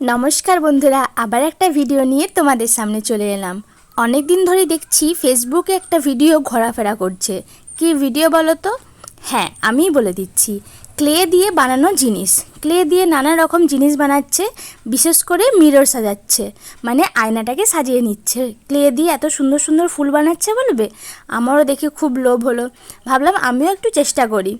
নমস্কার বন্ধুরা, আবার একটা ভিডিও নিয়ে তোমাদের সামনে চলে এলাম। অনেক দিন ধরে দেখছি ফেসবুকে একটা ভিডিও ঘোরাফেরা করছে। কি ভিডিও বলো তো? হ্যাঁ আমিই বলে দিচ্ছি। ক্লে দিয়ে বানানো জিনিস। ক্লে দিয়ে নানা রকম জিনিস বানাচ্ছে, বিশেষ করে মিরর সাজাচ্ছে। মানে আয়নাটাকে সাজিয়ে নিচ্ছে। ক্লে দিয়ে এত সুন্দর সুন্দর ফুল বানাচ্ছে বলবে? আমারও দেখে খুব লোভ হলো। ভাবলাম আমিও একটু চেষ্টা করি।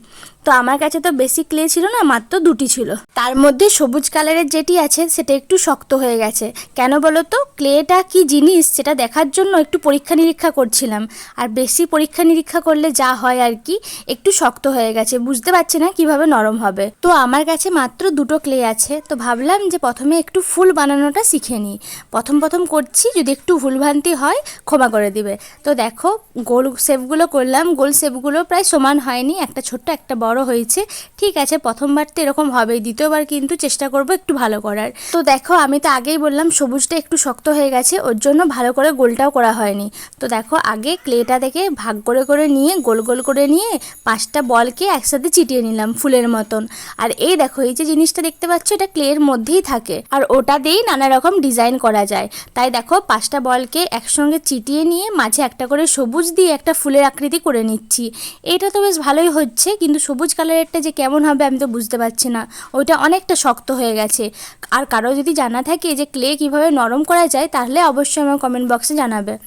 তো আমার কাছে তো বেশি ক্লে ছিল না, মাত্র দুটি ছিল। তার মধ্যে সবুজ কালারের যেটি আছে, সেটা একটু শক্ত হয়ে গেছে। কেন বলো তো? ক্লেটা কি জিনিস সেটা দেখার জন্য একটু পরীক্ষা নিরীক্ষা করছিলাম। আর বেশি পরীক্ষা নিরীক্ষা করলে যা হয় আর কি, একটু শক্ত হয়ে গেছে। বুঝতে পারছি না কীভাবে নরম হবে। তো আমার কাছে মাত্র দুটো ক্লে আছে। তো ভাবলাম যে প্রথমে একটু ফুল বানানোটা শিখে নিই। প্রথম প্রথম করছি, যদি একটু ভুলভ্রান্তি হয়, ক্ষমা করে দিবে। তো দেখো, গোল শেপগুলো করলাম। গোল শেপগুলো প্রায় সমান হয়নি। একটা ছোট্ট, একটা বড়। হয়েছে। ঠিক আছে, প্রথমবার তো এরকম হবেই, দ্বিতীয়বার কিন্তু চেষ্টা করব একটু ভালো করার। তো দেখো, আমি তো আগেই বললাম, সবুজটা একটু শক্ত হয়ে গেছে, ওর জন্য ভালো করে গোলটাও করা হয়নি। তো দেখো, আগে ক্লেটা থেকে ভাগ করে করে নিয়ে, গোল গোল করে নিয়ে পাঁচটা বলকে একসাথে চিটিয়ে নিলাম ফুলের মতন। আর এই দেখো, এই যে জিনিসটা দেখতে পাচ্ছ, এটা ক্লের মধ্যেই থাকে। আর ওটা দিয়েই নানা রকম ডিজাইন করা যায়। তাই দেখো, পাঁচটা বলকে একসঙ্গে চিটিয়ে নিয়ে, মাঝে একটা করে সবুজ দিয়ে একটা ফুলের আকৃতি করে নিচ্ছি। এটা তো বেশ ভালোই হচ্ছে, কিন্তু সবুজ কালারেরটা যে কেমন হবে আমি তো বুঝতে পারছি না। ওইটা অনেকটা শক্ত হয়ে গেছে। আর কারও যদি জানা থাকে যে ক্লে কীভাবে নরম করা যায়, তাহলে অবশ্যই আমার কমেন্ট বক্সে জানাবে।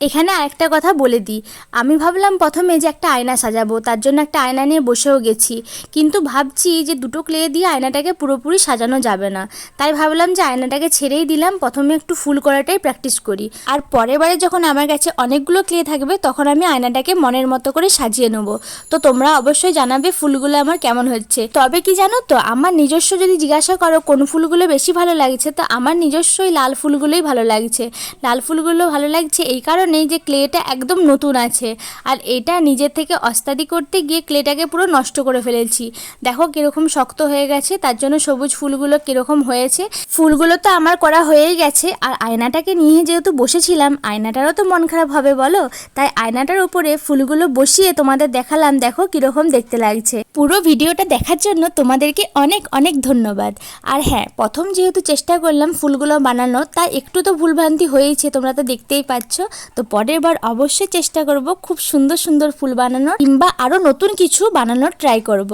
এখানে আরেকটা কথা বলে দিই। আমি ভাবলাম প্রথমে যে একটা আয়না সাজাবো, তার জন্য একটা আয়না নিয়ে বসেও গেছি। কিন্তু ভাবছি যে দুটো ক্লে দিয়ে আয়নাটাকে পুরোপুরি সাজানো যাবে না। তাই ভাবলাম যে আয়নাটাকে ছেড়েই দিলাম, প্রথমে একটু ফুল করাটাই প্র্যাকটিস করি। আর পরের বারে যখন আমার কাছে অনেকগুলো ক্লে থাকবে, তখন আমি আয়নাটাকে মনের মতো করে সাজিয়ে নেব। তো তোমরা অবশ্যই জানাবে ফুলগুলো আমার কেমন হচ্ছে। তবে কি জানো তো, আমার নিজস্ব যদি জিজ্ঞাসা করো কোন ফুলগুলো বেশি ভালো লাগছে, তো আমার নিজস্বই লাল ফুলগুলোই ভালো লাগছে। লাল ফুলগুলো ভালো লাগছে এই কারণেই যে ক্লেটা একদম নতুন আছে। আর এটা নিজের থেকে অস্তাদি করতে গিয়ে ক্লেটাকে পুরো নষ্ট করে ফেলেছি। দেখো কীরকম শক্ত হয়ে গেছে, তার জন্য সবুজ ফুলগুলো কীরকম হয়েছে। ফুলগুলো তো আমার করা হয়েই গেছে, আর আয়নাটাকে নিয়ে যেহেতু বসেছিলাম, আয়নাটারও তো মন খারাপ হবে বলো? তাই আয়নাটার উপরে ফুলগুলো বসিয়ে তোমাদের দেখালাম, দেখো কীরকম দেখতে লাগছে। পুরো ভিডিওটা দেখার জন্য তোমাদেরকে অনেক অনেক ধন্যবাদ। আর হ্যাঁ প্রথম যেহেতু চেষ্টা করলাম ফুলগুলো বানানো তাই একটু তো ভুলভ্রান্তি হয়েছে তোমরা তো দেখতেই পাচ্ছ। তো পরের বার অবশ্যই চেষ্টা করব খুব সুন্দর সুন্দর ফুল বানানোর কিংবা আরও নতুন কিছু বানানোর ট্রাই করব।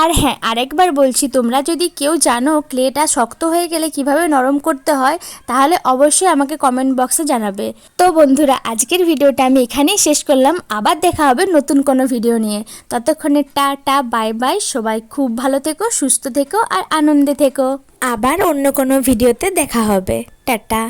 আর হ্যাঁ আরেকবার বলছি, তোমরা যদি কেউ জানো ক্লেটা শক্ত হয়ে গেলে কীভাবে নরম করতে হয়, তাহলে অবশ্যই আমাকে কমেন্ট বক্সে জানাবে। তো বন্ধুরা, আজকের ভিডিওটা আমি এখানেই শেষ করলাম। আবার দেখা হবে নতুন কোনো ভিডিও নিয়ে। ততক্ষণে টা টা বাই বাই সবাই খুব ভালো থেকো, সুস্থ থেকো, আর আনন্দে থেকো। আবার অন্য কোনো ভিডিওতে দেখা হবে। টাটা।